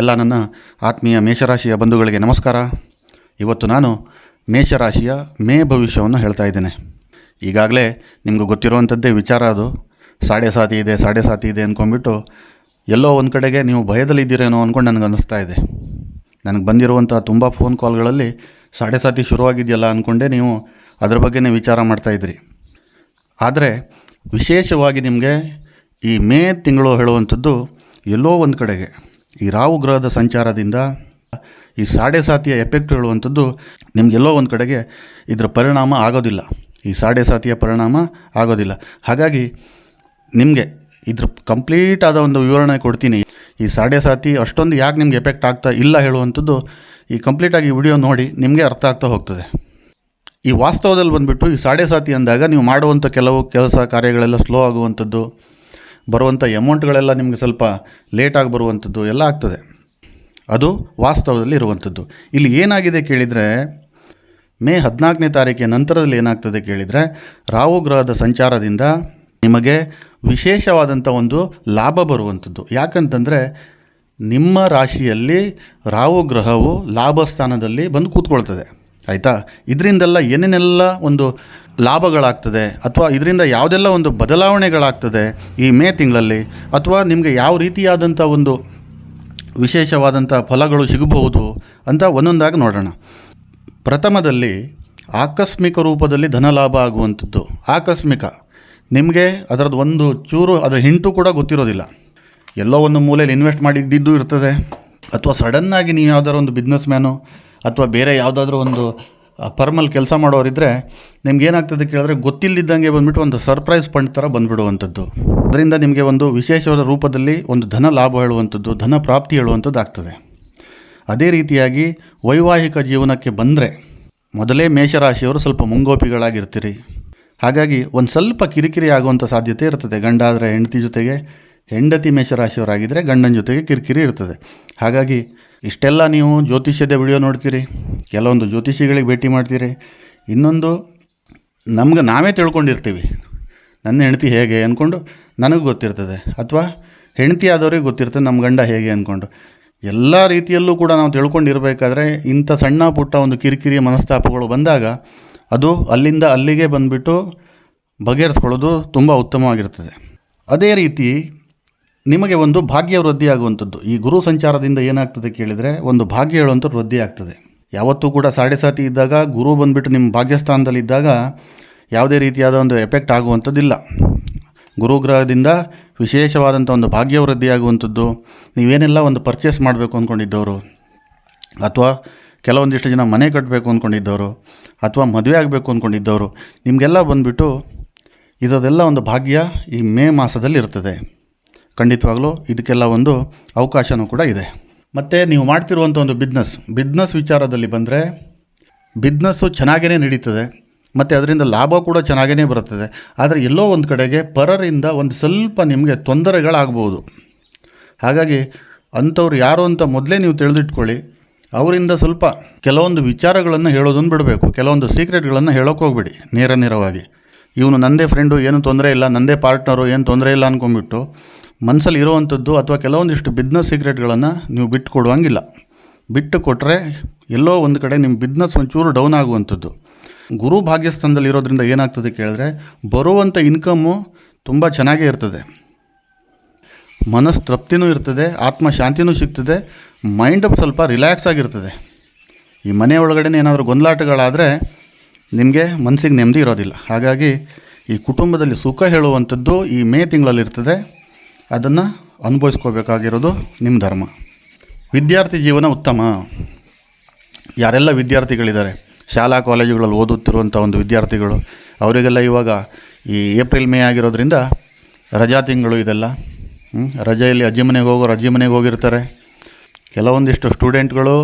ಎಲ್ಲ ನನ್ನ ಆತ್ಮೀಯ ಮೇಷರಾಶಿಯ ಬಂಧುಗಳಿಗೆ ನಮಸ್ಕಾರ. ಇವತ್ತು ನಾನು ಮೇಷರಾಶಿಯ ಮೇ ಭವಿಷ್ಯವನ್ನು ಹೇಳ್ತಾ ಇದ್ದೇನೆ. ಈಗಾಗಲೇ ನಿಮಗೂ ಗೊತ್ತಿರುವಂಥದ್ದೇ ವಿಚಾರ ಅದು. ಸಾಡೆ ಸಾತಿ ಇದೆ, ಸಾಡೆ ಸಾತಿ ಇದೆ ಅಂದ್ಕೊಂಡ್ಬಿಟ್ಟು ಎಲ್ಲೋ ಒಂದು ಕಡೆಗೆ ನೀವು ಭಯದಲ್ಲಿದ್ದೀರೇನೋ ಅಂದ್ಕೊಂಡು ನನಗೆ ಅನ್ನಿಸ್ತಾ ಇದೆ. ನನಗೆ ಬಂದಿರುವಂಥ ತುಂಬ ಫೋನ್ ಕಾಲ್ಗಳಲ್ಲಿ ಸಾಡೆ ಸಾತಿ ಶುರುವಾಗಿದೆಯಲ್ಲ ಅಂದ್ಕೊಂಡೇ ನೀವು ಅದ್ರ ಬಗ್ಗೆನೇ ವಿಚಾರ ಮಾಡ್ತಾಯಿದ್ರಿ ಆದರೆ ವಿಶೇಷವಾಗಿ ನಿಮಗೆ ಈ ಮೇ ತಿಂಗಳು ಹೇಳುವಂಥದ್ದು ಎಲ್ಲೋ ಒಂದು ಕಡೆಗೆ. ಈ ರಾಹು ಗ್ರಹದ ಸಂಚಾರದಿಂದ ಈ ಸಾಡೆ ಸಾತಿಯ ಎಫೆಕ್ಟ್ ಹೇಳುವಂಥದ್ದು ನಿಮಗೆಲ್ಲೋ ಒಂದು ಕಡೆಗೆ ಇದರ ಪರಿಣಾಮ ಆಗೋದಿಲ್ಲ. ಈ ಸಾಡೆ ಸಾತಿಯ ಪರಿಣಾಮ ಆಗೋದಿಲ್ಲ. ಹಾಗಾಗಿ ನಿಮಗೆ ಇದ್ರ ಕಂಪ್ಲೀಟ್ ಆದ ಒಂದು ವಿವರಣೆ ಕೊಡ್ತೀನಿ. ಈ ಸಾಡೆ ಸಾತಿ ಅಷ್ಟೊಂದು ಯಾಕೆ ನಿಮ್ಗೆ ಎಫೆಕ್ಟ್ ಆಗ್ತಾ ಇಲ್ಲ ಹೇಳುವಂಥದ್ದು ಈ ಕಂಪ್ಲೀಟಾಗಿ ವಿಡಿಯೋ ನೋಡಿ ನಿಮಗೆ ಅರ್ಥ ಆಗ್ತಾ ಹೋಗ್ತದೆ. ಈ ವಾಸ್ತವದಲ್ಲಿ ಬಂದುಬಿಟ್ಟು ಈ ಸಾಡೆ ಸಾತಿ ಅಂದಾಗ ನೀವು ಮಾಡುವಂಥ ಕೆಲವು ಕೆಲಸ ಕಾರ್ಯಗಳೆಲ್ಲ ಸ್ಲೋ ಆಗುವಂಥದ್ದು. ಬರುವಂಥ ಎಮೌಂಟ್ಗಳೆಲ್ಲ ನಿಮಗೆ ಸ್ವಲ್ಪ ಲೇಟಾಗಿ ಬರುವಂಥದ್ದು ಎಲ್ಲ ಆಗ್ತದೆ. ಅದು ವಾಸ್ತವದಲ್ಲಿ ಇರುವಂಥದ್ದು. ಇಲ್ಲಿ ಏನಾಗಿದೆ ಕೇಳಿದರೆ, ಮೇ ಹದಿನಾಲ್ಕನೇ ತಾರೀಕಿನ ನಂತರದಲ್ಲಿ ಏನಾಗ್ತದೆ ಕೇಳಿದರೆ, ರಾಹು ಗ್ರಹದ ಸಂಚಾರದಿಂದ ನಿಮಗೆ ವಿಶೇಷವಾದಂಥ ಒಂದು ಲಾಭ ಬರುವಂಥದ್ದು. ಯಾಕಂತಂದರೆ, ನಿಮ್ಮ ರಾಶಿಯಲ್ಲಿ ರಾಹು ಗ್ರಹವು ಲಾಭ ಸ್ಥಾನದಲ್ಲಿ ಬಂದು ಕೂತ್ಕೊಳ್ತದೆ. ಆಯಿತಾ? ಇದರಿಂದೆಲ್ಲ ಏನೇನೆಲ್ಲ ಒಂದು ಲಾಭಗಳಾಗ್ತದೆ ಅಥವಾ ಇದರಿಂದ ಯಾವುದೆಲ್ಲ ಒಂದು ಬದಲಾವಣೆಗಳಾಗ್ತದೆ ಈ ಮೇ ತಿಂಗಳಲ್ಲಿ ಅಥವಾ ನಿಮಗೆ ಯಾವ ರೀತಿಯಾದಂಥ ಒಂದು ವಿಶೇಷವಾದಂಥ ಫಲಗಳು ಸಿಗಬಹುದು ಅಂತ ಒಂದೊಂದಾಗಿ ನೋಡೋಣ. ಪ್ರಥಮದಲ್ಲಿ ಆಕಸ್ಮಿಕ ರೂಪದಲ್ಲಿ ಧನಲಾಭ ಆಗುವಂಥದ್ದು. ಆಕಸ್ಮಿಕ. ನಿಮಗೆ ಅದರದ್ದು ಒಂದು ಚೂರು, ಅದರ ಹಿಂಟು ಕೂಡ ಗೊತ್ತಿರೋದಿಲ್ಲ. ಎಲ್ಲೋ ಒಂದು ಮೂಲೆಯಲ್ಲಿ ಇನ್ವೆಸ್ಟ್ ಮಾಡಿದ್ದಿದ್ದು ಇರ್ತದೆ. ಅಥವಾ ಸಡನ್ನಾಗಿ ನೀವು ಯಾವುದಾದ್ರು ಒಂದು ಬಿಸ್ನೆಸ್ ಮ್ಯಾನು ಅಥವಾ ಬೇರೆ ಯಾವುದಾದ್ರೂ ಒಂದು ಪರ್ಮಲ್ ಕೆಲಸ ಮಾಡೋರಿದ್ದರೆ ನಿಮ್ಗೆ ಏನಾಗ್ತದೆ ಕೇಳಿದ್ರೆ ಗೊತ್ತಿಲ್ಲದಿದ್ದಂಗೆ ಬಂದ್ಬಿಟ್ಟು ಒಂದು ಸರ್ಪ್ರೈಸ್ ಫಂಡ್ ಥರ ಬಂದುಬಿಡುವಂಥದ್ದು. ಅದರಿಂದ ನಿಮಗೆ ಒಂದು ವಿಶೇಷವಾದ ರೂಪದಲ್ಲಿ ಒಂದು ಧನ ಲಾಭ ಹೇಳುವಂಥದ್ದು, ಧನ ಪ್ರಾಪ್ತಿ ಹೇಳುವಂಥದ್ದು ಆಗ್ತದೆ. ಅದೇ ರೀತಿಯಾಗಿ ವೈವಾಹಿಕ ಜೀವನಕ್ಕೆ ಬಂದರೆ ಮೊದಲೇ ಮೇಷರಾಶಿಯವರು ಸ್ವಲ್ಪ ಮುಂಗೋಪಿಗಳಾಗಿರ್ತೀರಿ. ಹಾಗಾಗಿ ಒಂದು ಸ್ವಲ್ಪ ಕಿರಿಕಿರಿ ಆಗುವಂಥ ಸಾಧ್ಯತೆ ಇರ್ತದೆ. ಗಂಡ ಆದರೆ ಹೆಂಡತಿ ಜೊತೆಗೆ, ಹೆಂಡತಿ ಮೇಷರಾಶಿಯವರಾಗಿದ್ದರೆ ಗಂಡನ ಜೊತೆಗೆ ಕಿರಿಕಿರಿ ಇರ್ತದೆ. ಹಾಗಾಗಿ ಇಷ್ಟೆಲ್ಲ ನೀವು ಜ್ಯೋತಿಷ್ಯದ ವಿಡಿಯೋ ನೋಡ್ತೀರಿ, ಕೆಲವೊಂದು ಜ್ಯೋತಿಷಿಗಳಿಗೆ ಭೇಟಿ ಮಾಡ್ತೀರಿ, ಇನ್ನೊಂದು ನಮ್ಗೆ ನಾವೇ ತಿಳ್ಕೊಂಡಿರ್ತೀವಿ. ನನ್ನ ಹೆಂಡತಿ ಹೇಗೆ ಅಂದ್ಕೊಂಡು ನನಗೆ ಗೊತ್ತಿರ್ತದೆ, ಅಥವಾ ಹೆಂಡತಿ ಆದವ್ರಿಗೆ ಗೊತ್ತಿರ್ತದೆ ನಮ್ಮ ಗಂಡ ಹೇಗೆ ಅಂದ್ಕೊಂಡು ಎಲ್ಲ ರೀತಿಯಲ್ಲೂ ಕೂಡ ನಾವು ತಿಳ್ಕೊಂಡಿರಬೇಕಾದ್ರೆ ಇಂಥ ಸಣ್ಣ ಪುಟ್ಟ ಒಂದು ಕಿರಿಕಿರಿಯ ಮನಸ್ತಾಪಗಳು ಬಂದಾಗ ಅದು ಅಲ್ಲಿಂದ ಅಲ್ಲಿಗೆ ಬಂದುಬಿಟ್ಟು ಬಗೆಹರಿಸ್ಕೊಳ್ಳೋದು ತುಂಬ ಉತ್ತಮವಾಗಿರ್ತದೆ. ಅದೇ ರೀತಿ ನಿಮಗೆ ಒಂದು ಭಾಗ್ಯ ವೃದ್ಧಿ ಆಗುವಂಥದ್ದು ಈ ಗುರು ಸಂಚಾರದಿಂದ ಏನಾಗ್ತದೆ ಕೇಳಿದರೆ ಒಂದು ಭಾಗ್ಯ ಹೇಳುವಂಥ ವೃದ್ಧಿ ಆಗ್ತದೆ ಯಾವತ್ತೂ ಕೂಡ ಸಾಡೆ ಸಾತಿ ಇದ್ದಾಗ, ಗುರು ಬಂದುಬಿಟ್ಟು ನಿಮ್ಮ ಭಾಗ್ಯಸ್ಥಾನದಲ್ಲಿದ್ದಾಗ ಯಾವುದೇ ರೀತಿಯಾದ ಒಂದು ಎಫೆಕ್ಟ್ ಆಗುವಂಥದ್ದಿಲ್ಲ. ಗುರುಗ್ರಹದಿಂದ ವಿಶೇಷವಾದಂಥ ಒಂದು ಭಾಗ್ಯ ವೃದ್ಧಿ ಆಗುವಂಥದ್ದು ನೀವೇನೆಲ್ಲ ಒಂದು ಪರ್ಚೇಸ್ ಮಾಡಬೇಕು ಅಂದ್ಕೊಂಡಿದ್ದವರು, ಅಥವಾ ಕೆಲವೊಂದಿಷ್ಟು ಜನ ಮನೆ ಕಟ್ಟಬೇಕು ಅಂದ್ಕೊಂಡಿದ್ದವರು, ಅಥವಾ ಮದುವೆ ಆಗಬೇಕು ಅಂದ್ಕೊಂಡಿದ್ದವರು, ನಿಮಗೆಲ್ಲ ಬಂದುಬಿಟ್ಟು ಇದರದೆಲ್ಲ ಒಂದು ಭಾಗ್ಯ ಈ ಮೇ ಮಾಸದಲ್ಲಿ ಇರ್ತದೆ. ಖಂಡಿತವಾಗ್ಲೂ ಇದಕ್ಕೆಲ್ಲ ಒಂದು ಅವಕಾಶವೂ ಕೂಡ ಇದೆ. ಮತ್ತು ನೀವು ಮಾಡ್ತಿರುವಂಥ ಒಂದು ಬಿಸ್ನೆಸ್ ಬಿಸ್ನೆಸ್ ವಿಚಾರದಲ್ಲಿ ಬಂದರೆ ಬಿಸ್ನೆಸ್ಸು ಚೆನ್ನಾಗೇ ನಡೀತದೆ, ಮತ್ತು ಅದರಿಂದ ಲಾಭ ಕೂಡ ಚೆನ್ನಾಗೇ ಬರುತ್ತದೆ. ಆದರೆ ಎಲ್ಲೋ ಒಂದು ಕಡೆಗೆ ಪರರಿಂದ ಒಂದು ಸ್ವಲ್ಪ ನಿಮಗೆ ತೊಂದರೆಗಳಾಗ್ಬೋದು. ಹಾಗಾಗಿ ಅಂಥವ್ರು ಯಾರು ಅಂತ ಮೊದಲೇ ನೀವು ತಿಳಿದಿಟ್ಕೊಳ್ಳಿ, ಅವರಿಂದ ಸ್ವಲ್ಪ ಕೆಲವೊಂದು ವಿಚಾರಗಳನ್ನು ಹೇಳೋದನ್ನು ಬಿಡಬೇಕು, ಕೆಲವೊಂದು ಸೀಕ್ರೆಟ್ಗಳನ್ನು ಹೇಳೋಕೆ ಹೋಗ್ಬೇಡಿ, ನೇರ ನೇರವಾಗಿ. ಇವನು ನಂದೇ ಫ್ರೆಂಡು ಏನು ತೊಂದರೆ ಇಲ್ಲ, ನಂದೇ ಪಾರ್ಟ್ನರು ಏನು ತೊಂದರೆ ಇಲ್ಲ ಅಂದ್ಕೊಂಡ್ಬಿಟ್ಟು ಮನಸ್ಸಲ್ಲಿ ಇರೋವಂಥದ್ದು ಅಥವಾ ಕೆಲವೊಂದಿಷ್ಟು ಬಿಸ್ನೆಸ್ ಸೀಕ್ರೆಟ್ಗಳನ್ನು ನೀವು ಬಿಟ್ಟು ಕೊಡುವಂಗಿಲ್ಲ. ಬಿಟ್ಟು ಕೊಟ್ಟರೆ ಎಲ್ಲೋ ಒಂದು ಕಡೆ ನಿಮ್ಮ ಬಿಸ್ನೆಸ್ ಒಂಚೂರು ಡೌನ್ ಆಗುವಂಥದ್ದು. ಗುರು ಭಾಗ್ಯಸ್ಥಾನದಲ್ಲಿ ಇರೋದ್ರಿಂದ ಏನಾಗ್ತದೆ ಕೇಳಿದ್ರೆ ಬರುವಂಥ ಇನ್ಕಮ್ಮು ತುಂಬ ಚೆನ್ನಾಗೇ ಇರ್ತದೆ. ಮನಸ್ಸು ತೃಪ್ತಿನೂ ಇರ್ತದೆ ಆತ್ಮ ಶಾಂತಿನೂ ಸಿಗ್ತದೆ ಮೈಂಡ್ ಸ್ವಲ್ಪ ರಿಲ್ಯಾಕ್ಸ್ ಆಗಿರ್ತದೆ. ಈ ಮನೆ ಒಳಗಡೆ ಏನಾದರೂ ಗೊಂದಲಾಟಗಳಾದರೆ ನಿಮಗೆ ಮನಸ್ಸಿಗೆ ನೆಮ್ಮದಿ ಇರೋದಿಲ್ಲ. ಹಾಗಾಗಿ ಈ ಕುಟುಂಬದಲ್ಲಿ ಸುಖ ಹೇಳುವಂಥದ್ದು ಈ ಮೇ ತಿಂಗಳಲ್ಲಿರ್ತದೆ. ಅದನ್ನು ಅನುಭವಿಸ್ಕೋಬೇಕಾಗಿರೋದು ನಿಮ್ಮ ಧರ್ಮ. ವಿದ್ಯಾರ್ಥಿ ಜೀವನ ಉತ್ತಮ. ಯಾರೆಲ್ಲ ವಿದ್ಯಾರ್ಥಿಗಳಿದ್ದಾರೆ, ಶಾಲಾ ಕಾಲೇಜುಗಳಲ್ಲಿ ಓದುತ್ತಿರುವಂಥ ಒಂದು ವಿದ್ಯಾರ್ಥಿಗಳು, ಅವರಿಗೆಲ್ಲ ಇವಾಗ ಈ ಏಪ್ರಿಲ್, ಮೇ ಆಗಿರೋದ್ರಿಂದ ರಜಾ ತಿಂಗಳು ಇದೆಲ್ಲ. ರಜೆಯಲ್ಲಿ ಅಜ್ಜಿ ಮನೆಗೆ ಹೋಗೋರು ಅಜ್ಜಿ ಮನೆಗೆ ಹೋಗಿರ್ತಾರೆ. ಕೆಲವೊಂದಿಷ್ಟು ಸ್ಟೂಡೆಂಟ್ಗಳು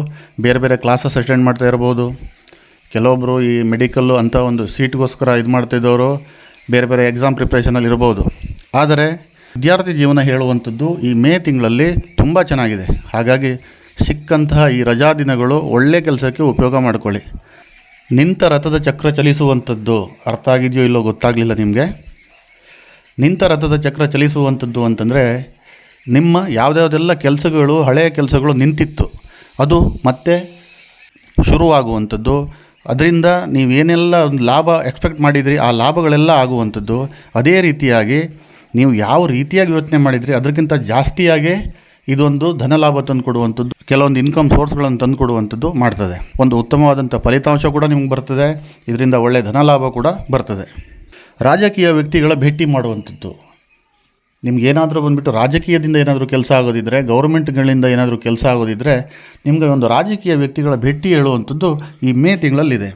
ಬೇರೆ ಬೇರೆ ಕ್ಲಾಸಸ್ ಅಟೆಂಡ್ ಮಾಡ್ತಾ ಇರ್ಬೋದು. ಕೆಲವೊಬ್ಬರು ಈ ಮೆಡಿಕಲ್ಲು ಅಂಥ ಒಂದು ಸೀಟ್ಗೋಸ್ಕರ ಇದು ಮಾಡ್ತಿದ್ದವರು, ಬೇರೆ ಬೇರೆ ಎಕ್ಸಾಮ್ ಪ್ರಿಪ್ರೇಷನಲ್ಲಿ ಇರ್ಬೋದು. ಆದರೆ ವಿದ್ಯಾರ್ಥಿ ಜೀವನ ಹೇಳುವಂಥದ್ದು ಈ ಮೇ ತಿಂಗಳಲ್ಲಿ ತುಂಬ ಚೆನ್ನಾಗಿದೆ. ಹಾಗಾಗಿ ಸಿಕ್ಕಂತಹ ಈ ರಜಾ ದಿನಗಳು ಒಳ್ಳೆ ಕೆಲಸಕ್ಕೆ ಉಪಯೋಗ ಮಾಡಿಕೊಳ್ಳಿ. ನಿಂತ ರಥದ ಚಕ್ರ ಚಲಿಸುವಂಥದ್ದು ಅರ್ಥ ಆಗಿದೆಯೋ ಇಲ್ಲೋ ಗೊತ್ತಾಗಲಿಲ್ಲ ನಿಮಗೆ? ನಿಂತ ರಥದ ಚಕ್ರ ಚಲಿಸುವಂಥದ್ದು ಅಂತಂದರೆ ನಿಮ್ಮ ಯಾವುದ್ಯಾವುದೆಲ್ಲ ಕೆಲಸಗಳು ಹಳೆಯ ಕೆಲಸಗಳು ನಿಂತಿತ್ತು, ಅದು ಮತ್ತೆ ಶುರುವಾಗುವಂಥದ್ದು. ಅದರಿಂದ ನೀವೇನೆಲ್ಲ ಒಂದು ಲಾಭ ಎಕ್ಸ್ಪೆಕ್ಟ್ ಮಾಡಿದಿರಿ, ಆ ಲಾಭಗಳೆಲ್ಲ ಆಗುವಂಥದ್ದು. ಅದೇ ರೀತಿಯಾಗಿ ನೀವು ಯಾವ ರೀತಿಯಾಗಿ ಯೋಚನೆ ಮಾಡಿದರೆ? ಅದಕ್ಕಿಂತ ಜಾಸ್ತಿಯಾಗೇ ಇದೊಂದು ಧನ ಲಾಭ ತಂದು ಕೊಡುವಂಥದ್ದು ಕೆಲವೊಂದು ಇನ್ಕಮ್ ಸೋರ್ಸ್ಗಳನ್ನು ತಂದು ಕೊಡುವಂಥದ್ದು ಮಾಡ್ತದೆ. ಒಂದು ಉತ್ತಮವಾದಂಥ ಫಲಿತಾಂಶ ಕೂಡ ನಿಮ್ಗೆ ಬರ್ತದೆ, ಇದರಿಂದ ಒಳ್ಳೆಯ ಧನ ಲಾಭ ಕೂಡ ಬರ್ತದೆ. ರಾಜಕೀಯ ವ್ಯಕ್ತಿಗಳ ಭೇಟಿ ಮಾಡುವಂಥದ್ದು. ನಿಮ್ಗೆ ಏನಾದರೂ ಬಂದುಬಿಟ್ಟು ರಾಜಕೀಯದಿಂದ ಏನಾದರೂ ಕೆಲಸ ಆಗೋದಿದ್ದರೆ ಗೌರ್ಮೆಂಟ್ಗಳಿಂದ ಏನಾದರೂ ಕೆಲಸ ಆಗೋದಿದ್ದರೆ ನಿಮಗೆ ಒಂದು ರಾಜಕೀಯ ವ್ಯಕ್ತಿಗಳ ಭೇಟಿ ಹೇಳುವಂಥದ್ದು ಈ ಮೇ ತಿಂಗಳಲ್ಲಿದೆ.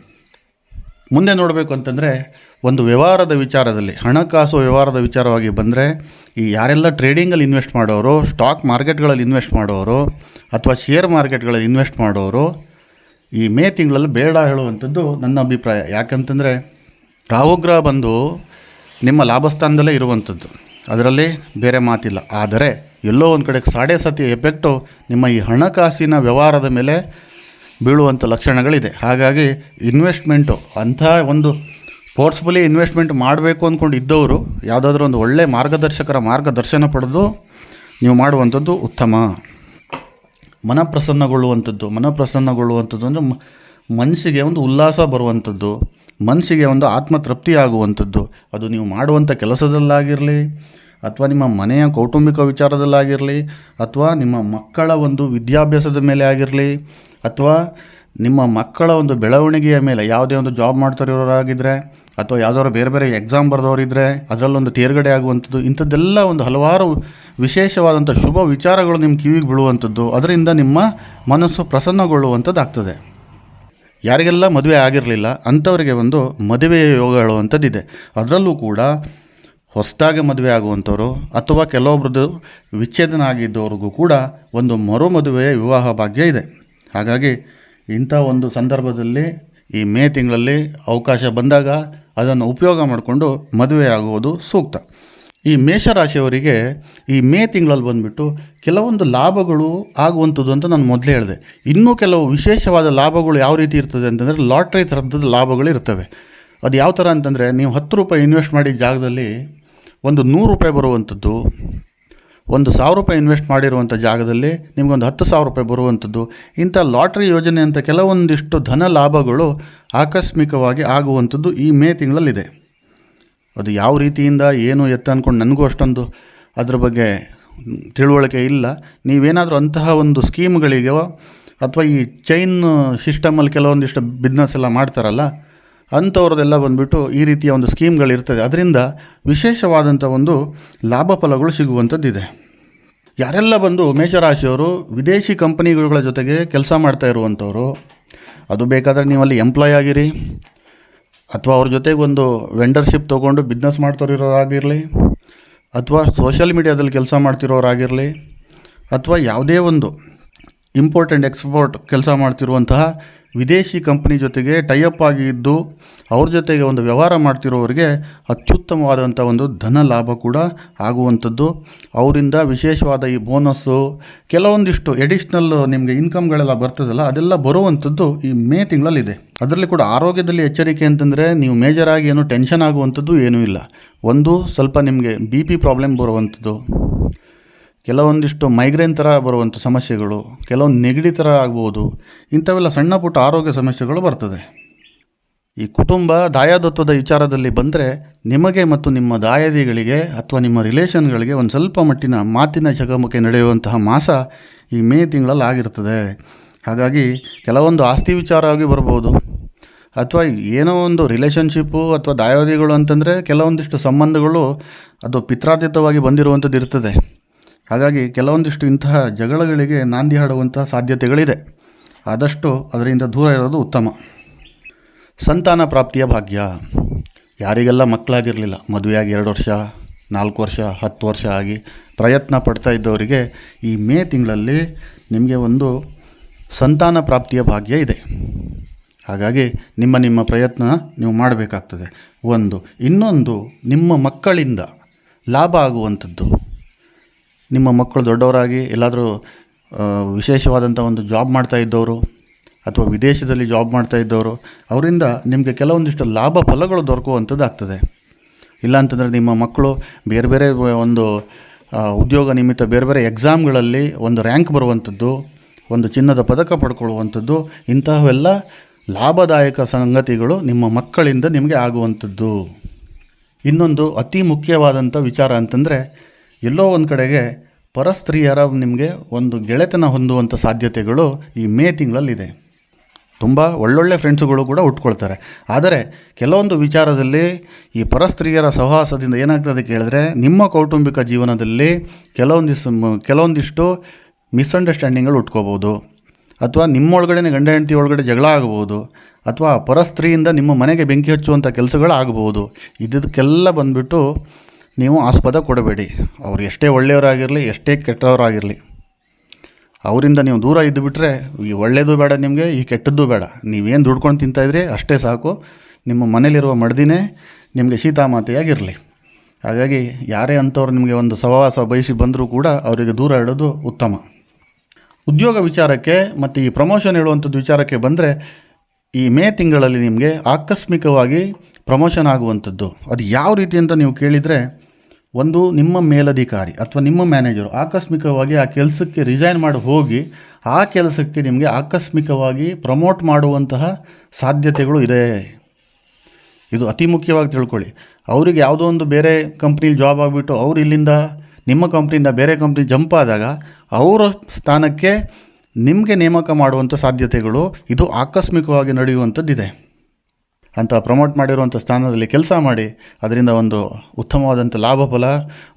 ಮುಂದೆ ನೋಡಬೇಕು ಅಂತಂದರೆ ಒಂದು ವ್ಯವಹಾರದ ವಿಚಾರದಲ್ಲಿ, ಹಣಕಾಸು ವ್ಯವಹಾರದ ವಿಚಾರವಾಗಿ ಬಂದರೆ, ಈ ಯಾರೆಲ್ಲ ಟ್ರೇಡಿಂಗಲ್ಲಿ ಇನ್ವೆಸ್ಟ್ ಮಾಡೋರು ಸ್ಟಾಕ್ ಮಾರ್ಕೆಟ್ಗಳಲ್ಲಿ ಇನ್ವೆಸ್ಟ್ ಮಾಡೋರು, ಅಥವಾ ಶೇರ್ ಮಾರ್ಕೆಟ್ಗಳಲ್ಲಿ ಇನ್ವೆಸ್ಟ್ ಮಾಡೋರು, ಈ ಮೇ ತಿಂಗಳಲ್ಲಿ ಬೇಡ ಹೇಳುವಂಥದ್ದು ನನ್ನ ಅಭಿಪ್ರಾಯ. ಯಾಕಂತಂದರೆ ರಾಹುಗ್ರಹ ಬಂದು ನಿಮ್ಮ ಲಾಭಸ್ಥಾನದಲ್ಲೇ ಇರುವಂಥದ್ದು. ಅದರಲ್ಲಿ ಬೇರೆ ಮಾತಿಲ್ಲ. ಆದರೆ, ಎಲ್ಲೋ ಒಂದು ಕಡೆ ಸಾಡೆ ಸತಿ ಎಫೆಕ್ಟು ನಿಮ್ಮ ಈ ಹಣಕಾಸಿನ ವ್ಯವಹಾರದ ಮೇಲೆ ಬೀಳುವಂಥ ಲಕ್ಷಣಗಳಿದೆ. ಹಾಗಾಗಿ ಇನ್ವೆಸ್ಟ್ಮೆಂಟು ಅಂಥ ಒಂದು ಫೋರ್ಸ್ಫುಲಿ ಇನ್ವೆಸ್ಟ್ಮೆಂಟ್ ಮಾಡಬೇಕು ಅಂದ್ಕೊಂಡು ಇದ್ದವರು ಯಾವುದಾದ್ರೂ ಒಂದು ಒಳ್ಳೆ ಮಾರ್ಗದರ್ಶಕರ ಮಾರ್ಗದರ್ಶನ ಪಡೆದು ನೀವು ಮಾಡುವಂಥದ್ದು ಉತ್ತಮ. ಮನಪ್ರಸನ್ನಗೊಳ್ಳುವಂಥದ್ದು ಮನಪ್ರಸನ್ನಗೊಳ್ಳುವಂಥದ್ದು ಅಂದರೆ ಮನಸ್ಸಿಗೆ ಒಂದು ಉಲ್ಲಾಸ ಬರುವಂಥದ್ದು, ಮನಸ್ಸಿಗೆ ಒಂದು ಆತ್ಮತೃಪ್ತಿ ಆಗುವಂಥದ್ದು ಅದು ನೀವು ಮಾಡುವಂಥ ಕೆಲಸದಲ್ಲಾಗಿರಲಿ ಅಥವಾ ನಿಮ್ಮ ಮನೆಯ ಕೌಟುಂಬಿಕ ವಿಚಾರದಲ್ಲಾಗಿರಲಿ ಅಥವಾ ನಿಮ್ಮ ಮಕ್ಕಳ ಒಂದು ವಿದ್ಯಾಭ್ಯಾಸದ ಮೇಲೆ ಆಗಿರಲಿ, ಅಥವಾ ನಿಮ್ಮ ಮಕ್ಕಳ ಒಂದು ಬೆಳವಣಿಗೆಯ ಮೇಲೆ ಯಾವುದೇ ಒಂದು ಜಾಬ್ ಮಾಡ್ತಾರಿರೋರಾಗಿದ್ದರೆ ಅಥವಾ ಯಾವುದಾದ್ರು ಬೇರೆ ಬೇರೆ ಎಕ್ಸಾಮ್ ಬರೆದವರಿದ್ದರೆ ಅದರಲ್ಲೊಂದು ತೇರ್ಗಡೆ ಆಗುವಂಥದ್ದು, ಇಂಥದ್ದೆಲ್ಲ ಒಂದು ಹಲವಾರು ವಿಶೇಷವಾದಂಥ ಶುಭ ವಿಚಾರಗಳು ನಿಮ್ಮ ಕಿವಿಗೆ ಬೀಳುವಂಥದ್ದು, ಅದರಿಂದ ನಿಮ್ಮ ಮನಸ್ಸು ಪ್ರಸನ್ನಗೊಳ್ಳುವಂಥದ್ದು ಆಗ್ತದೆ ಯಾರಿಗೆಲ್ಲ ಮದುವೆ ಆಗಿರಲಿಲ್ಲ, ಅಂಥವರಿಗೆ ಒಂದು ಮದುವೆಯ ಯೋಗ ಹೇಳುವಂಥದ್ದಿದೆ. ಅದರಲ್ಲೂ ಕೂಡ ಹೊಸದಾಗಿ ಮದುವೆ ಆಗುವಂಥವರು ಅಥವಾ ಕೆಲವೊಬ್ರದ್ದು ವಿಚ್ಛೇದನ ಆಗಿದ್ದವ್ರಿಗೂ ಕೂಡ ಒಂದು ಮರು ಮದುವೆಯ ವಿವಾಹ ಭಾಗ್ಯ ಇದೆ. ಹಾಗಾಗಿ ಇಂಥ ಒಂದು ಸಂದರ್ಭದಲ್ಲಿ ಈ ಮೇ ತಿಂಗಳಲ್ಲಿ ಅವಕಾಶ ಬಂದಾಗ ಅದನ್ನು ಉಪಯೋಗ ಮಾಡಿಕೊಂಡು ಮದುವೆ ಆಗುವುದು ಸೂಕ್ತ. ಈ ಮೇಷರಾಶಿಯವರಿಗೆ ಈ ಮೇ ತಿಂಗಳಲ್ಲಿ ಬಂದುಬಿಟ್ಟು ಕೆಲವೊಂದು ಲಾಭಗಳು ಆಗುವಂಥದ್ದು ಅಂತ ನಾನು ಮೊದಲೇ ಹೇಳಿದೆ. ಇನ್ನೂ ಕೆಲವು ವಿಶೇಷವಾದ ಲಾಭಗಳು ಯಾವ ರೀತಿ ಇರ್ತದೆ ಅಂತಂದರೆ ಲಾಟ್ರಿ ಥರದ ಲಾಭಗಳು ಇರ್ತವೆ. ಅದು ಯಾವ ಥರ ಅಂತಂದರೆ ನೀವು ಹತ್ತು ರೂಪಾಯಿ ಇನ್ವೆಸ್ಟ್ ಮಾಡಿದ ಜಾಗದಲ್ಲಿ ಒಂದು ನೂರು ರೂಪಾಯಿ ಬರುವಂಥದ್ದು, ಒಂದು ಸಾವಿರ ರೂಪಾಯಿ ಇನ್ವೆಸ್ಟ್ ಮಾಡಿರುವಂಥ ಜಾಗದಲ್ಲಿ ನಿಮಗೊಂದು ಹತ್ತು ಸಾವಿರ ರೂಪಾಯಿ ಬರುವಂಥದ್ದು, ಇಂಥ ಲಾಟ್ರಿ ಯೋಜನೆ ಅಂತ ಕೆಲವೊಂದಿಷ್ಟು ಧನ ಲಾಭಗಳು ಆಕಸ್ಮಿಕವಾಗಿ ಆಗುವಂಥದ್ದು ಈ ಮೇ ತಿಂಗಳಲ್ಲಿದೆ. ಅದು ಯಾವ ರೀತಿಯಿಂದ, ಏನು ಎತ್ತ ಅಂದ್ಕೊಂಡು ನನಗೂ ಅಷ್ಟೊಂದು ಅದ್ರ ಬಗ್ಗೆ ತಿಳುವಳಿಕೆ ಇಲ್ಲ. ನೀವೇನಾದರೂ ಅಂತಹ ಒಂದು ಸ್ಕೀಮ್ಗಳಿಗೋ ಅಥವಾ ಈ ಚೈನ್ ಸಿಸ್ಟಮಲ್ಲಿ ಕೆಲವೊಂದಿಷ್ಟು ಬಿಸ್ನೆಸ್ ಎಲ್ಲ ಮಾಡ್ತಾರಲ್ಲ ಅಂಥವ್ರದ್ದೆಲ್ಲ ಬಂದುಬಿಟ್ಟು ಈ ರೀತಿಯ ಒಂದು ಸ್ಕೀಮ್ಗಳಿರ್ತದೆ. ಅದರಿಂದ ವಿಶೇಷವಾದಂಥ ಒಂದು ಲಾಭ ಫಲಗಳು ಸಿಗುವಂಥದ್ದಿದೆ. ಯಾರೆಲ್ಲ ಬಂದು ಮೇಷರಾಶಿಯವರು, ವಿದೇಶಿ ಕಂಪನಿಗಳ ಜೊತೆಗೆ ಕೆಲಸ ಮಾಡ್ತಾ ಇರುವಂಥವ್ರು, ಅದು ಬೇಕಾದರೆ ನೀವು ಅಲ್ಲಿ ಎಂಪ್ಲಾಯ್ ಆಗಿರಿ, ಅಥವಾ ಅವ್ರ ಜೊತೆಗೆ ಒಂದು ವೆಂಡರ್ಶಿಪ್ ತೊಗೊಂಡು ಬಿಸ್ನೆಸ್ ಮಾಡ್ತಿರೋರಾಗಿರಲಿ, ಅಥವಾ ಸೋಷಿಯಲ್ ಮೀಡಿಯಾದಲ್ಲಿ ಕೆಲಸ ಮಾಡ್ತಿರೋರಾಗಿರಲಿ, ಅಥವಾ ಯಾವುದೇ ಒಂದು ಇಂಪೋರ್ಟೆಂಟ್ ಎಕ್ಸ್ಪೋರ್ಟ್ ಕೆಲಸ ಮಾಡ್ತಿರುವಂತಹ ವಿದೇಶಿ ಕಂಪನಿ ಜೊತೆಗೆ ಟೈಅಪ್ ಆಗಿ ಇದ್ದು ಅವ್ರ ಜೊತೆಗೆ ಒಂದು ವ್ಯವಹಾರ ಮಾಡ್ತಿರೋರಿಗೆ ಅತ್ಯುತ್ತಮವಾದಂಥ ಒಂದು ಧನ ಲಾಭ ಕೂಡ ಆಗುವಂಥದ್ದು. ಅವರಿಂದ ವಿಶೇಷವಾದ ಈ ಬೋನಸ್ಸು, ಕೆಲವೊಂದಿಷ್ಟು ಎಡಿಷ್ನಲ್ ನಿಮಗೆ ಇನ್ಕಮ್ಗಳೆಲ್ಲ ಬರ್ತದಲ್ಲ, ಅದೆಲ್ಲ ಬರುವಂಥದ್ದು ಈ ಮೇ ತಿಂಗಳಲ್ಲಿದೆ. ಅದರಲ್ಲಿ ಕೂಡ ಆರೋಗ್ಯದಲ್ಲಿ ಎಚ್ಚರಿಕೆ ಅಂತಂದರೆ ನೀವು ಮೇಜರಾಗಿ ಏನು ಟೆನ್ಷನ್ ಆಗುವಂಥದ್ದು ಏನೂ ಇಲ್ಲ. ಒಂದು, ಸ್ವಲ್ಪ ನಿಮಗೆ ಬಿ ಪಿ ಪ್ರಾಬ್ಲಮ್ ಬರುವಂಥದ್ದು. ಕೆಲವೊಂದಿಷ್ಟು ಮೈಗ್ರೇನ್ ಥರ ಬರುವಂಥ ಸಮಸ್ಯೆಗಳು ಕೆಲವೊಂದು ನೆಗಡಿ ಥರ ಆಗ್ಬೋದು, ಇಂಥವೆಲ್ಲ ಸಣ್ಣ ಪುಟ್ಟ ಆರೋಗ್ಯ ಸಮಸ್ಯೆಗಳು ಬರ್ತದೆ. ಈ ಕುಟುಂಬ ದಾಯಾದತ್ವದ ವಿಚಾರದಲ್ಲಿ ಬಂದರೆ ನಿಮಗೆ ಮತ್ತು ನಿಮ್ಮ ದಾಯಾದಿಗಳಿಗೆ ಅಥವಾ ನಿಮ್ಮ ರಿಲೇಷನ್ಗಳಿಗೆ ಒಂದು ಸ್ವಲ್ಪ ಮಟ್ಟಿನ ಮಾತಿನ ಚಕಮಕಿ ನಡೆಯುವಂತಹ ಮಾಸ ಈ ಮೇ ತಿಂಗಳಲ್ಲಿ ಆಗಿರ್ತದೆ. ಹಾಗಾಗಿ ಕೆಲವೊಂದು ಆಸ್ತಿ ವಿಚಾರವಾಗಿ ಬರ್ಬೋದು. ಅಥವಾ ಏನೋ ಒಂದು ರಿಲೇಷನ್ಶಿಪ್ಪು ಅಥವಾ ದಾಯಾದಿಗಳು ಅಂತಂದರೆ ಕೆಲವೊಂದಿಷ್ಟು ಸಂಬಂಧಗಳು ಅದು ಪಿತ್ರಾರ್ಜಿತವಾಗಿ ಬಂದಿರುವಂಥದ್ದು ಇರ್ತದೆ. ಹಾಗಾಗಿ ಕೆಲವೊಂದಿಷ್ಟು ಇಂತಹ ಜಗಳಗಳಿಗೆ ನಾಂದಿ ಹಾಡುವಂತಹ ಸಾಧ್ಯತೆಗಳಿದೆ. ಆದಷ್ಟು ಅದರಿಂದ ದೂರ ಇರೋದು ಉತ್ತಮ. ಸಂತಾನ ಪ್ರಾಪ್ತಿಯ ಭಾಗ್ಯ. ಯಾರಿಗೆಲ್ಲ ಮಕ್ಕಳಾಗಿರಲಿಲ್ಲ, ಮದುವೆಯಾಗಿ ಎರಡು ವರ್ಷ, ನಾಲ್ಕು ವರ್ಷ, ಹತ್ತು ವರ್ಷ ಆಗಿ ಪ್ರಯತ್ನ ಪಡ್ತಾ ಇದ್ದವರಿಗೆ ಈ ಮೇ ತಿಂಗಳಲ್ಲಿ ನಿಮಗೆ ಒಂದು ಸಂತಾನ ಪ್ರಾಪ್ತಿಯ ಭಾಗ್ಯ ಇದೆ. ಹಾಗಾಗಿ ನಿಮ್ಮ ನಿಮ್ಮ ಪ್ರಯತ್ನ ನೀವು ಮಾಡಬೇಕಾಗ್ತದೆ. ಒಂದು, ಇನ್ನೊಂದು ನಿಮ್ಮ ಮಕ್ಕಳಿಂದ ಲಾಭ ಆಗುವಂಥದ್ದು. ನಿಮ್ಮ ಮಕ್ಕಳು ದೊಡ್ಡವರಾಗಿ ಎಲ್ಲಾದರೂ ವಿಶೇಷವಾದಂಥ ಒಂದು ಜಾಬ್ ಮಾಡ್ತಾ ಇದ್ದವರು ಅಥವಾ ವಿದೇಶದಲ್ಲಿ ಜಾಬ್ ಮಾಡ್ತಾ ಇದ್ದವರು, ಅವರಿಂದ ನಿಮಗೆ ಕೆಲವೊಂದಿಷ್ಟು ಲಾಭ ಫಲಗಳು ದೊರಕುವಂಥದ್ದು ಆಗ್ತದೆ. ಇಲ್ಲಾಂತಂದರೆ ನಿಮ್ಮ ಮಕ್ಕಳು ಬೇರೆ ಬೇರೆ ಒಂದು ಉದ್ಯೋಗ ನಿಮಿತ್ತ ಬೇರೆ ಬೇರೆ ಎಕ್ಸಾಮ್ಗಳಲ್ಲಿ ಒಂದು ರ್ಯಾಂಕ್ ಬರುವಂಥದ್ದು, ಒಂದು ಚಿನ್ನದ ಪದಕ ಪಡ್ಕೊಳ್ಳುವಂಥದ್ದು, ಇಂತಹವೆಲ್ಲ ಲಾಭದಾಯಕ ಸಂಗತಿಗಳು ನಿಮ್ಮ ಮಕ್ಕಳಿಂದ ನಿಮಗೆ ಆಗುವಂಥದ್ದು. ಇನ್ನೊಂದು ಅತಿ ಮುಖ್ಯವಾದಂಥ ವಿಚಾರ ಅಂತಂದರೆ ಎಲ್ಲೋ ಒಂದು ಕಡೆಗೆ ಪರಸ್ತ್ರೀಯರ ನಿಮಗೆ ಒಂದು ಗೆಳೆತನ ಹೊಂದುವಂಥ ಸಾಧ್ಯತೆಗಳು ಈ ಮೇ ತಿಂಗಳಲ್ಲಿದೆ ತುಂಬ ಒಳ್ಳೊಳ್ಳೆ ಫ್ರೆಂಡ್ಸುಗಳು ಕೂಡ ಉಟ್ಕೊಳ್ತಾರೆ. ಆದರೆ ಕೆಲವೊಂದು ವಿಚಾರದಲ್ಲಿ ಈ ಪರಸ್ತ್ರೀಯರ ಸಹವಾಸದಿಂದ ಏನಾಗ್ತದೆ ಕೇಳಿದ್ರೆ ನಿಮ್ಮ ಕೌಟುಂಬಿಕ ಜೀವನದಲ್ಲಿ ಕೆಲವೊಂದಿಷ್ಟು ಕೆಲವೊಂದಿಷ್ಟು ಮಿಸ್ಅಂಡರ್ಸ್ಟ್ಯಾಂಡಿಂಗ್ಗಳು ಉಟ್ಕೋಬೋದು ಅಥವಾ ನಿಮ್ಮೊಳಗಡೆ ಗಂಡ ಹೆಂಡತಿ ಒಳಗಡೆ ಜಗಳ ಆಗ್ಬೋದು ಅಥವಾ ಪರಸ್ತ್ರೀಯಿಂದ ನಿಮ್ಮ ಮನೆಗೆ ಬೆಂಕಿ ಹಚ್ಚುವಂಥ ಕೆಲಸಗಳಾಗ್ಬೋದು ಇದಕ್ಕೆಲ್ಲ ಬಂದುಬಿಟ್ಟು ನೀವು ಆಸ್ಪದ ಕೊಡಬೇಡಿ. ಅವ್ರು ಎಷ್ಟೇ ಒಳ್ಳೆಯವರಾಗಿರಲಿ, ಎಷ್ಟೇ ಕೆಟ್ಟವರಾಗಿರಲಿ, ಅವರಿಂದ ನೀವು ದೂರ ಇದ್ದುಬಿಟ್ರೆ ಈ ಒಳ್ಳೆಯದು ಬೇಡ ನಿಮಗೆ, ಈ ಕೆಟ್ಟದ್ದು ಬೇಡ. ನೀವೇನು ದುಡ್ಕೊಂಡು ತಿಂತಾಯಿದ್ರಿ ಅಷ್ಟೇ ಸಾಕು. ನಿಮ್ಮ ಮನೇಲಿರುವ ಮಡದಿನೇ ನಿಮಗೆ ಶೀತಾಮಾತೆಯಾಗಿರಲಿ ಹಾಗಾಗಿ ಯಾರೇ ಅಂಥವ್ರು ನಿಮಗೆ ಒಂದು ಸಹವಾಸ ಬಯಸಿ ಬಂದರೂ ಕೂಡ ಅವರಿಗೆ ದೂರ ಇಡೋದು ಉತ್ತಮ. ಉದ್ಯೋಗ ವಿಚಾರಕ್ಕೆ ಮತ್ತು ಈ ಪ್ರಮೋಷನ್ ಹೇಳುವಂಥದ್ದು ವಿಚಾರಕ್ಕೆ ಬಂದರೆ, ಈ ಮೇ ತಿಂಗಳಲ್ಲಿ ನಿಮಗೆ ಆಕಸ್ಮಿಕವಾಗಿ ಪ್ರಮೋಷನ್ ಆಗುವಂಥದ್ದು. ಅದು ಯಾವ ರೀತಿ ಅಂತ ನೀವು ಕೇಳಿದರೆ ಒಂದು ನಿಮ್ಮ ಮೇಲಧಿಕಾರಿ ಅಥವಾ ನಿಮ್ಮ ಮ್ಯಾನೇಜರು ಆಕಸ್ಮಿಕವಾಗಿ ಆ ಕೆಲಸಕ್ಕೆ ರಿಸೈನ್ ಮಾಡಿ ಹೋಗಿ ಆ ಕೆಲಸಕ್ಕೆ ನಿಮಗೆ ಆಕಸ್ಮಿಕವಾಗಿ ಪ್ರಮೋಟ್ ಮಾಡುವಂತಹ ಸಾಧ್ಯತೆಗಳು ಇದೆ. ಇದು ಅತಿ ಮುಖ್ಯವಾಗಿ ತಿಳ್ಕೊಳ್ಳಿ. ಅವರಿಗೆ ಯಾವುದೋ ಒಂದು ಬೇರೆ ಕಂಪ್ನಿಲಿ ಜಾಬ್ ಆಗಿಬಿಟ್ಟು ಅವರು ಇಲ್ಲಿಂದ ನಿಮ್ಮ ಕಂಪ್ನಿಯಿಂದ ಬೇರೆ ಕಂಪ್ನಿ ಜಂಪ್ ಆದಾಗ ಅವರ ಸ್ಥಾನಕ್ಕೆ ನಿಮಗೆ ನೇಮಕ ಮಾಡುವಂಥ ಸಾಧ್ಯತೆಗಳು ಇದು ಆಕಸ್ಮಿಕವಾಗಿ ನಡೆಯುವಂಥದ್ದಿದೆ ಅಂತ ಪ್ರಮೋಟ್ ಮಾಡಿರುವಂಥ ಸ್ಥಾನದಲ್ಲಿ ಕೆಲಸ ಮಾಡಿ, ಅದರಿಂದ ಒಂದು ಉತ್ತಮವಾದಂಥ ಲಾಭ ಫಲ,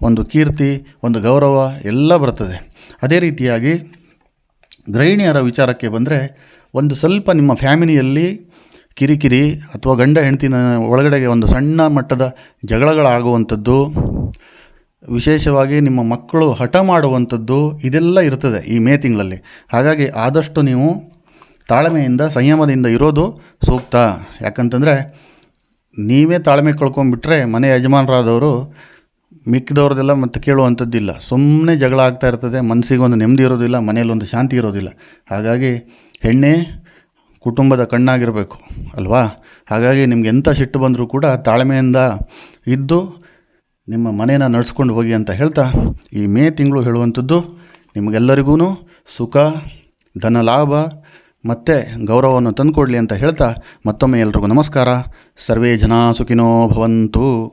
ಒಂದು ಕೀರ್ತಿ, ಒಂದು ಗೌರವ ಎಲ್ಲ ಬರ್ತದೆ. ಅದೇ ರೀತಿಯಾಗಿ ಗೃಹಿಣಿಯರ ವಿಚಾರಕ್ಕೆ ಬಂದರೆ, ಒಂದು ಸ್ವಲ್ಪ ನಿಮ್ಮ ಫ್ಯಾಮಿಲಿಯಲ್ಲಿ ಕಿರಿಕಿರಿ ಅಥವಾ ಗಂಡ ಹೆಂಡತಿನ ಒಳಗಡೆಗೆ ಒಂದು ಸಣ್ಣ ಮಟ್ಟದ ಜಗಳಗಳಾಗುವಂಥದ್ದು, ವಿಶೇಷವಾಗಿ ನಿಮ್ಮ ಮಕ್ಕಳು ಹಠ ಮಾಡುವಂಥದ್ದು ಇದೆಲ್ಲ ಇರ್ತದೆ ಈ ಮೇ ತಿಂಗಳಲ್ಲಿ. ಹಾಗಾಗಿ ಆದಷ್ಟು ನೀವು ತಾಳ್ಮೆಯಿಂದ, ಸಂಯಮದಿಂದ ಇರೋದು ಸೂಕ್ತ. ಯಾಕಂತಂದರೆ, ನೀವೇ ತಾಳ್ಮೆ ಕಳ್ಕೊಂಡ್ಬಿಟ್ರೆ ಮನೆ ಯಜಮಾನರಾದವರು ಮಿಕ್ಕಿದವ್ರದ್ದೆಲ್ಲ ಮತ್ತೆ ಕೇಳುವಂಥದ್ದಿಲ್ಲ. ಸುಮ್ಮನೆ ಜಗಳ ಆಗ್ತಾ ಇರ್ತದೆ ಮನಸ್ಸಿಗೆ ಒಂದು ನೆಮ್ಮದಿ ಇರೋದಿಲ್ಲ ಮನೆಯಲ್ಲಿ ಒಂದು ಶಾಂತಿ ಇರೋದಿಲ್ಲ. ಹಾಗಾಗಿ ಹೆಣ್ಣೆ ಕುಟುಂಬದ ಕಣ್ಣಾಗಿರಬೇಕು, ಅಲ್ವಾ? ಹಾಗಾಗಿ ನಿಮ್ಗೆ ಎಂಥ ಸಿಟ್ಟು ಬಂದರೂ ಕೂಡ ತಾಳ್ಮೆಯಿಂದ ಇದ್ದು ನಿಮ್ಮ ಮನೇನ ನಡೆಸ್ಕೊಂಡು ಹೋಗಿ ಅಂತ ಹೇಳ್ತಾ ಈ ಮೇ ತಿಂಗಳು ಹೇಳುವಂಥದ್ದು ನಿಮಗೆಲ್ಲರಿಗೂ ಸುಖ, ಧನ ಲಾಭ ಮತ್ತು ಗೌರವವನ್ನು ತಂದುಕೊಡ್ಲಿ ಅಂತ ಹೇಳ್ತಾ ಮತ್ತೊಮ್ಮೆ ಎಲ್ರಿಗೂ ನಮಸ್ಕಾರ. ಸರ್ವೇ ಜನ ಸುಖಿನೋ ಭವಂತು.